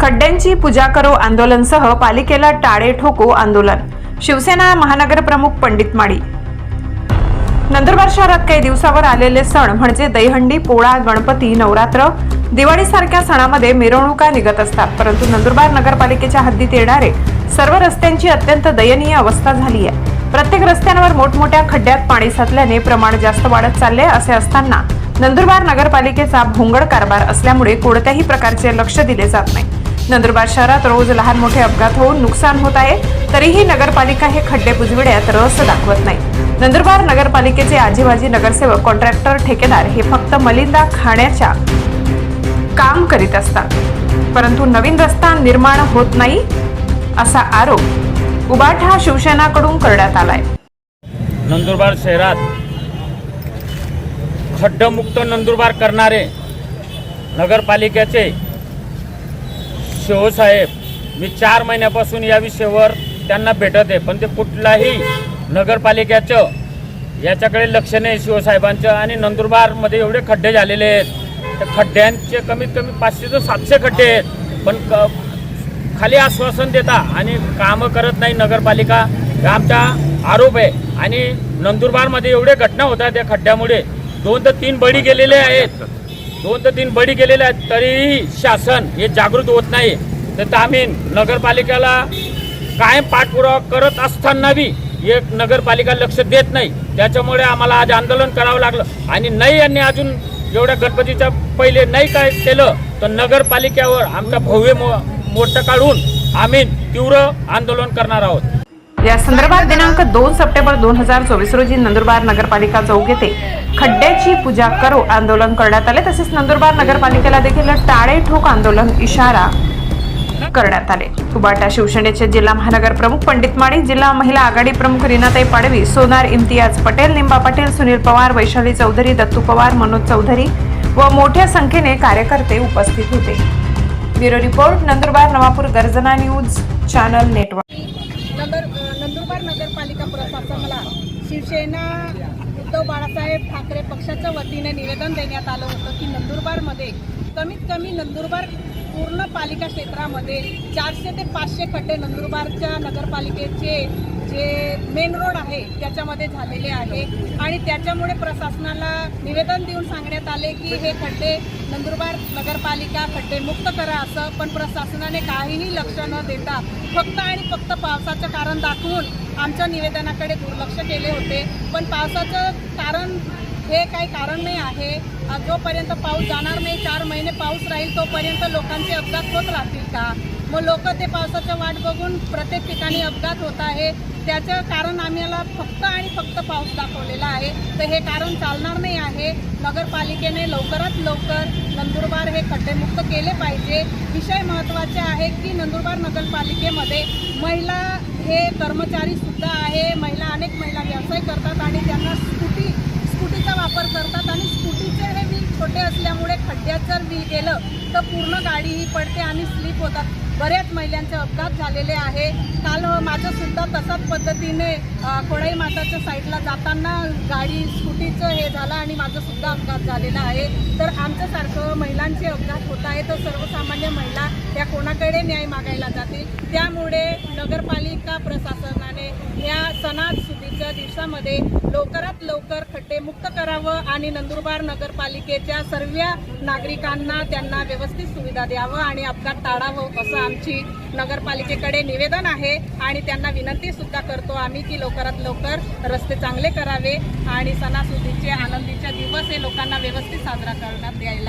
खड्ड्यांची पूजा करो आंदोलनसह पालिकेला टाळे ठोको आंदोलन. शिवसेना महानगर प्रमुख पंडित माडी नंदुरबार शहरात काही दिवसावर आलेले सण म्हणजे दहीहंडी पोळा गणपती नवरात्र दिवाळीसारख्या सणामध्ये मिरवणुका निघत असतात. परंतु नंदुरबार नगरपालिकेच्या हद्दीत येणारे सर्व रस्त्यांची अत्यंत दयनीय अवस्था झाली आहे. प्रत्येक रस्त्यांवर मोठमोठ्या खड्ड्यात पाणी साचल्याने प्रमाण जास्त वाढत चालले असे असताना नंदुरबार नगरपालिकेचा भोंगड कारभार असल्यामुळे कोणत्याही प्रकारचे लक्ष दिले जात नाही. नंदुरबार शहरात रोज लहान मोठे अपघात होऊन नुकसान होत आहे. तरीही नगरपालिका हे खड्डे बुजविण्यात रस दाखवत नाही. नंदुरबार नगरपालिकेचे आजीबाजी नगरसेवक कॉन्ट्रॅक्टर ठेकेदार हे फक्त मलिंदा खाण्याच्या काम करीत असतात. परंतु नवीन रस्ता निर्माण होत नाही असा आरोप उबाठा शिवसेनाकडून करण्यात आलाय. नंदुरबार शहरात खड्डमुक्त नंदुरबार करणारे नगरपालिकेचे शिवसाहेब हो मी चार महिन्यापासून या विषयावर त्यांना भेटत आहे. पण ते कुठलाही नगरपालिकेचं याच्याकडे लक्ष नाही शिवसाहेबांचं. आणि नंदुरबारमध्ये एवढे खड्डे झालेले आहेत. त्या खड्ड्यांचे कमीत कमी पाचशे ते सातशे खड्डे आहेत. पण क खाली आश्वासन देता आणि कामं करत नाही नगरपालिका. हा आमचा आरोप आहे. आणि नंदुरबारमध्ये एवढे घटना होतात त्या खड्ड्यामुळे. दोन ते तीन बळी गेलेले आहेत. दोन ते तीन बळी गेलेले आहेत तरीही शासन हे जागृत होत नाही. तर आम्ही नगरपालिकेला कायम पाठपुरावा करत असतानाही एक नगरपालिका लक्ष देत नाही. त्याच्यामुळे आम्हाला आज आंदोलन करावं लागलं. आणि नाही यांनी अजून एवढ्या गणपतीच्या पहिले नाही काय केलं तर नगरपालिकेवर आमचा भव्य मो मोर्चा काढून आम्ही तीव्र आंदोलन करणार आहोत. या संदर्भात दिनांक दोन सप्टेंबर दोन हजार चोवीस रोजी नंदुरबार नगरपालिका चौक येथे खड्ड्याची पूजा करो आंदोलन करण्यात आले. तसेच नंदुरबार नगरपालिकेला देखील टाळे ठोक आंदोलन इशारा करण्यात आले. कुबाटा शिवसेनेचे जिल्हा महानगर प्रमुख पंडित माळी जिल्हा महिला आघाडी प्रमुख रीनाताई पाडवी सोनार इम्तियाज पटेल निंबा पाटील सुनील पवार वैशाली चौधरी दत्तू पवार मनोज चौधरी व मोठ्या संख्येने कार्यकर्ते उपस्थित होते. ब्युरो रिपोर्ट नंदुरबार नवापूर गर्जना न्यूज चॅनल नेटवर्क. नंदुरबार नगरपालिका प्रशासनाला शिवसेना उद्धव बाळासाहेब ठाकरे पक्षाच्या वतीने निवेदन देण्यात आलं होतं की नंदुरबारमध्ये कमीत कमी नंदुरबार पूर्ण पालिका क्षेत्रामध्ये चारशे ते पाचशे खड्डे नंदुरबारच्या नगरपालिकेचे जे मेन रोड आहे त्याच्यामध्ये झालेले आहे. आणि त्याच्यामुळे प्रशासनाला निवेदन देऊन सांगण्यात आले की हे खड्डे नंदुरबार नगरपालिका खड्डे मुक्त करा असं पण प्रशासनाने काहीही लक्ष न देता फक्त आणि फक्त पावसाचं कारण दाखवून आमच्या निवेदनाकडे दुर्लक्ष केले होते. पण पावसाचं कारण हे काही कारण नाही आहे. जोपर्यंत पाऊस जाणार नाही चार महिने पाऊस राहील तोपर्यंत लोकांचे अपघात होत राहतात. का? मग लोक ते पावसाचं वाट बघून प्रत्येक ठिकाणी अपघात होत आहे. त्याचं कारण आम्हाला फक्त आणि फक्त पाऊस दाखवलेला आहे. तर हे कारण चालणार नाही आहे. नगरपालिकेने लवकरात लवकर नंदुरबार हे खड्डेमुक्त केले पाहिजे. विषय महत्त्वाचे आहे की नंदुरबार नगरपालिकेमध्ये महिला हे कर्मचारीसुद्धा आहे. महिला अनेक महिला व्यवसाय करतात आणि त्यांना स्कूटी स्कूटीचा वापर करतात आणि स्कूटीचे हे व्हील छोटे असल्यामुळे खड्ड्यात जर मी गेलं तर पूर्ण गाडी ही पडते आणि स्लिप होतात. बऱ्याच महिलांचे अपघात झालेले आहे. काल माझं सुद्धा तसाच पद्धतीने अ, कोळाई माताच्या साईडला जाताना गाडी स्कूटीचं हे झालं आणि माझं सुद्धा अपघात झालेला आहे. तर आमच्यासारखं महिलांचे अपघात होत आहे तर सर्वसामान्य महिला त्या कोणाकडे न्याय मागायला जातील? त्यामुळे नगरपालिका प्रशासनाने या सणासुदीच्या दिवसामध्ये लवकरात लवकर खड्डे मुक्त करावं आणि नंदुरबार नगरपालिकेच्या सर्व नागरिकांना त्यांना व्यवस्थित सुविधा द्यावं आणि अपघात टाळावं असं आमची नगरपालिकेकडे निवेदन आहे आणि त्यांना विनंती सुद्धा करतो आम्ही की लवकरात लवकर रस्ते चांगले करावे आणि सणासुदीचे आनंदीचे दिवस हे लोकांना व्यवस्थित साजरा करण्यात द्यायला